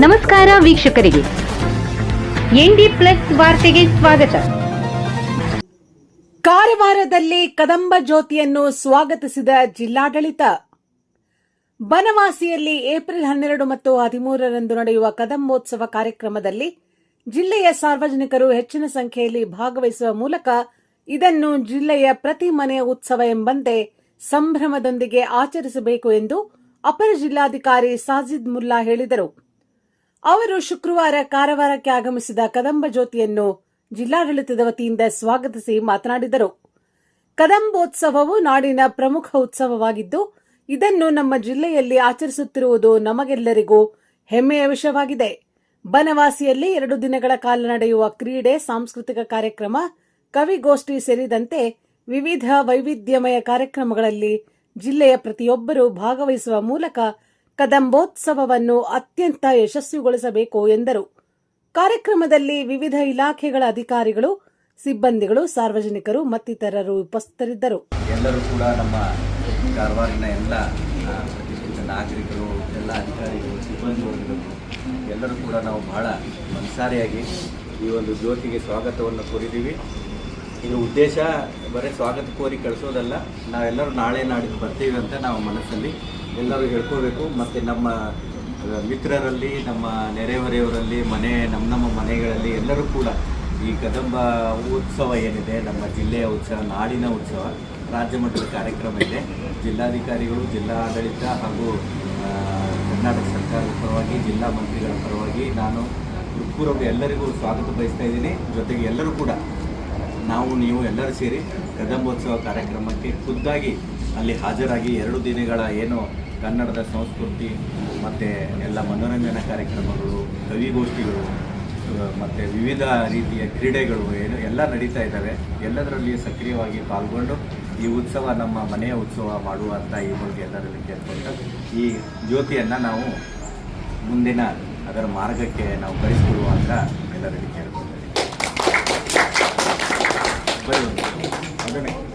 ನಮಸ್ಕಾರ ವೀಕ್ಷಕರಿಗೆ. ND plus ವಾರ್ತೆಗೆ ಸ್ವಾಗತ. ಕಾರವಾರದಲ್ಲಿ ಕದಂಬ ಜ್ಯೋತಿಯನ್ನು ಸ್ವಾಗತಿಸಿದ ಜಿಲ್ಲಾಡಳಿತ. ಬನವಾಸಿಯಲ್ಲಿ ಏಪ್ರಿಲ್ ಹನ್ನೆರಡು ಮತ್ತು ಹದಿಮೂರರಂದು ನಡೆಯುವ ಕದಂಬೋತ್ಸವ ಕಾರ್ಯಕ್ರಮದಲ್ಲಿ ಜಿಲ್ಲೆಯ ಸಾರ್ವಜನಿಕರು ಹೆಚ್ಚಿನ ಸಂಖ್ಯೆಯಲ್ಲಿ ಭಾಗವಹಿಸುವ ಮೂಲಕ ಇದನ್ನು ಜಿಲ್ಲೆಯ ಪ್ರತಿ ಮನೆಯ ಉತ್ಸವ ಎಂಬಂತೆ ಸಂಭ್ರಮದೊಂದಿಗೆ ಆಚರಿಸಬೇಕು ಎಂದು ಅಪರ ಜಿಲ್ಲಾಧಿಕಾರಿ ಸಾಜಿದ್ ಮುಲ್ಲಾ ಹೇಳಿದರು. ಅವರು ಶುಕ್ರವಾರ ಕಾರವಾರಕ್ಕೆ ಆಗಮಿಸಿದ ಕದಂಬ ಜ್ಯೋತಿಯನ್ನು ಜಿಲ್ಲಾಡಳಿತದ ವತಿಯಿಂದ ಸ್ವಾಗತಿಸಿ ಮಾತನಾಡಿದರು. ಕದಂಬೋತ್ಸವವು ನಾಡಿನ ಪ್ರಮುಖ ಉತ್ಸವವಾಗಿದ್ದು, ಇದನ್ನು ನಮ್ಮ ಜಿಲ್ಲೆಯಲ್ಲಿ ಆಚರಿಸುತ್ತಿರುವುದು ನಮಗೆಲ್ಲರಿಗೂ ಹೆಮ್ಮೆಯ ವಿಷಯವಾಗಿದೆ. ಬನವಾಸಿಯಲ್ಲಿ ಎರಡು ದಿನಗಳ ಕಾಲ ನಡೆಯುವ ಕ್ರೀಡೆ, ಸಾಂಸ್ಕೃತಿಕ ಕಾರ್ಯಕ್ರಮ ಕವಿಗೋಷ್ಠಿ ಸೇರಿದಂತೆ ವಿವಿಧ ವೈವಿಧ್ಯಮಯ ಕಾರ್ಯಕ್ರಮಗಳಲ್ಲಿ ಜಿಲ್ಲೆಯ ಪ್ರತಿಯೊಬ್ಬರೂ ಭಾಗವಹಿಸುವ ಮೂಲಕ ಕದಂಬೋತ್ಸವವನ್ನು ಅತ್ಯಂತ ಯಶಸ್ವಿಗೊಳಿಸಬೇಕು ಎಂದರು. ಕಾರ್ಯಕ್ರಮದಲ್ಲಿ ವಿವಿಧ ಇಲಾಖೆಗಳ ಅಧಿಕಾರಿಗಳು, ಸಿಬ್ಬಂದಿಗಳು, ಸಾರ್ವಜನಿಕರು ಮತ್ತಿತರರು ಉಪಸ್ಥಿತರಿದ್ದರು. ಎಲ್ಲರೂ ಕೂಡ ನಮ್ಮ ಕಾರವಾರಿನ ಎಲ್ಲ ಪ್ರತಿಷ್ಠಿತ ನಾಗರಿಕರು, ಎಲ್ಲ ಅಧಿಕಾರಿಗಳು ಸಿಬ್ಬಂದಿ ಎಲ್ಲರೂ ಕೂಡ ನಾವು ಬಹಳ ಮನಸಾರಿಯಾಗಿ ಈ ಒಂದು ಜ್ಯೋತಿಗೆ ಸ್ವಾಗತವನ್ನು ಕೋರಿದ್ದೀವಿ. ಇದು ಉದ್ದೇಶ, ಬರೀ ಸ್ವಾಗತ ಕೋರಿ ಕಳಿಸೋದಲ್ಲ, ನಾವೆಲ್ಲರೂ ನಾಳೆ ನಾಡಿದ್ದು ಬರ್ತೀವಿ ಅಂತ ನಾವು ಮನಸ್ಸಲ್ಲಿ ಎಲ್ಲರೂ ಹೇಳ್ಕೋಬೇಕು. ಮತ್ತು ನಮ್ಮ ಮಿತ್ರರಲ್ಲಿ, ನಮ್ಮ ನೆರೆಹೊರೆಯವರಲ್ಲಿ, ಮನೆ, ನಮ್ಮ ನಮ್ಮ ಮನೆಗಳಲ್ಲಿ ಎಲ್ಲರೂ ಕೂಡ ಈ ಕದಂಬ ಉತ್ಸವ ಏನಿದೆ, ನಮ್ಮ ಜಿಲ್ಲೆಯ ಉತ್ಸವ, ನಾಡಿನ ಉತ್ಸವ, ರಾಜ್ಯ ಮಟ್ಟದ ಕಾರ್ಯಕ್ರಮ ಇದೆ. ಜಿಲ್ಲಾಧಿಕಾರಿಗಳು, ಜಿಲ್ಲಾಡಳಿತ ಹಾಗೂ ಕರ್ನಾಟಕ ಸರ್ಕಾರದ ಪರವಾಗಿ, ಜಿಲ್ಲಾ ಮಂತ್ರಿಗಳ ಪರವಾಗಿ ನಾನು ಹೃತ್ಪೂರ್ವಕ ಎಲ್ಲರಿಗೂ ಸ್ವಾಗತ ಬಯಸ್ತಾ ಇದ್ದೀನಿ. ಜೊತೆಗೆ ಎಲ್ಲರೂ ಕೂಡ ನಾವು, ನೀವು ಎಲ್ಲರೂ ಸೇರಿ ಕದಂಬೋತ್ಸವ ಕಾರ್ಯಕ್ರಮಕ್ಕೆ ಖುದ್ದಾಗಿ ಅಲ್ಲಿ ಹಾಜರಾಗಿ ಎರಡು ದಿನಗಳ ಏನು ಕನ್ನಡದ ಸಂಸ್ಕೃತಿ ಮತ್ತು ಎಲ್ಲ ಮನೋರಂಜನಾ ಕಾರ್ಯಕ್ರಮಗಳು, ಕವಿಗೋಷ್ಠಿಗಳು ಮತ್ತು ವಿವಿಧ ರೀತಿಯ ಕ್ರೀಡೆಗಳು ಏನು ಎಲ್ಲ ನಡೀತಾ ಇದ್ದಾವೆ. ಎಲ್ಲದರಲ್ಲಿಯೂ ಸಕ್ರಿಯವಾಗಿ ಪಾಲ್ಗೊಂಡು ಈ ಉತ್ಸವ ನಮ್ಮ ಮನೆಯ ಉತ್ಸವ ಮಾಡುವಂಥ ಈ ಬಗ್ಗೆ ಎಲ್ಲರಲ್ಲಿ ಕೇಳ್ಕೊಂಡು ಈ ಜ್ಯೋತಿಯನ್ನು ನಾವು ಮುಂದಿನ ಅದರ ಮಾರ್ಗಕ್ಕೆ ನಾವು ಕಳಿಸ್ಕೊಡುವ ಅಂತ ಎಲ್ಲರಲ್ಲಿ ಕೇಳ್ಕೊಂಡು women.